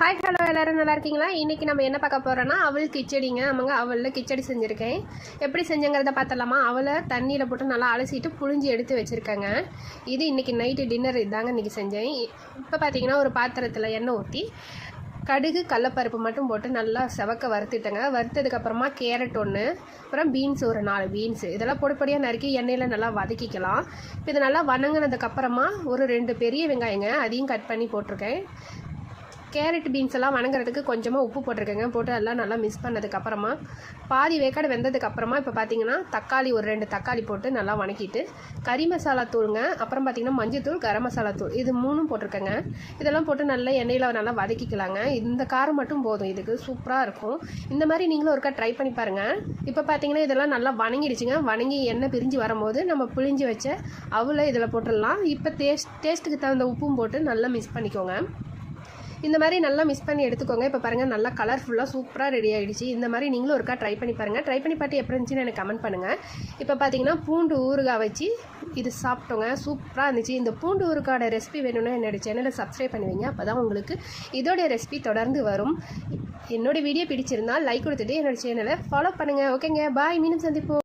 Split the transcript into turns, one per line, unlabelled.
Hi hello எல்லோரும் நல்லா இருக்கீங்களா? இன்றைக்கி நம்ம என்ன பார்க்க போகிறோன்னா அவள் கிச்சடிங்க. ஆமாங்க அவளில் கிச்சடி செஞ்சுருக்கேன். எப்படி செஞ்சங்கிறத பார்த்தலாமா அவளை தண்ணியில் போட்டு நல்லா அலசிட்டு புழிஞ்சு எடுத்து வச்சுருக்கேங்க. இது இன்றைக்கி நைட்டு டின்னர் இதாங்க இன்றைக்கி செஞ்சேன். இப்போ பார்த்தீங்கன்னா ஒரு பாத்திரத்தில் எண்ணெய் ஊற்றி கடுகு கடலப்பருப்பு மட்டும் போட்டு நல்லா செவக்க வறுத்துட்டேங்க. வறுத்ததுக்கப்புறமா கேரட் ஒன்று அப்புறம் பீன்ஸ் ஒரு நாலு பீன்ஸ். இதெல்லாம் பொடிப்படியாக நறுக்கி எண்ணெயில் நல்லா வதக்கிக்கலாம். இப்போ இது நல்லா வணங்கினதுக்கப்புறமா ஒரு ரெண்டு பெரிய வெங்காயங்க அதையும் கட் பண்ணி போட்டிருக்கேன். கேரட் பீன்ஸ் எல்லாம் வணங்குறதுக்கு கொஞ்சமாக உப்பு போட்டிருக்கேங்க. போட்டு எல்லாம் நல்லா மிக்ஸ் பண்ணதுக்கப்புறமா பாதி வேக்காடு வெந்ததுக்கப்புறமா இப்போ பார்த்தீங்கன்னா தக்காளி ஒரு ரெண்டு தக்காளி போட்டு நல்லா வணக்கிட்டு கறி மசாலா தூளுங்க அப்புறம் பார்த்தீங்கன்னா மஞ்சத்தூள் கரம் மசாலா தூள் இது மூணும் போட்டிருக்கேங்க. இதெல்லாம் போட்டு நல்லா எண்ணெயில் நல்லா வதக்கிக்கலாங்க. இந்த காரம் மட்டும் போதும் இதுக்கு சூப்பராக இருக்கும். இந்த மாதிரி நீங்களும் ஒருக்கா ட்ரை பண்ணி பாருங்கள் இப்போ பார்த்தீங்கன்னா இதெல்லாம் நல்லா வணங்கிடுச்சுங்க. வணங்கி எண்ணெய் பிரிஞ்சு வரும்போது நம்ம பிழிஞ்சு வச்ச அவளை இதில் போட்டுடலாம். இப்போ டேஸ்ட் டேஸ்ட்டுக்கு தகுந்த உப்பும் போட்டு நல்லா மிக்ஸ் பண்ணிக்கோங்க. இந்த மாதிரி நல்லா மிஸ் பண்ணி எடுத்துக்கோங்க. இப்போ பாருங்கள் நல்லா கலர்ஃபுல்லாக சூப்பராக ரெடி ஆகிடுச்சு இந்த மாதிரி நீங்களும் ஒருக்கா ட்ரை பண்ணி பாருங்கள் ட்ரை பண்ணி பார்த்து எப்படி இருந்துச்சுன்னு எனக்கு கமெண்ட் பண்ணுங்கள் இப்போ பார்த்தீங்கன்னா பூண்டு ஊறுகாய் வச்சு இது சாப்பிட்டோங்க. சூப்பராக இருந்துச்சு. இந்த பூண்டு ஊறுகாயோட ரெசிபி வேணும்னா என்னோடய சேனலை சப்ஸ்கிரைப் பண்ணுவீங்க அப்போ தான் உங்களுக்கு இதோடைய ரெசிபி தொடர்ந்து வரும். என்னோடய வீடியோ பிடிச்சிருந்தால் லைக் கொடுத்துட்டு என்னோட சேனலை ஃபாலோ பண்ணுங்கள் ஓகேங்க பாய் மீண்டும் சந்திப்போம்.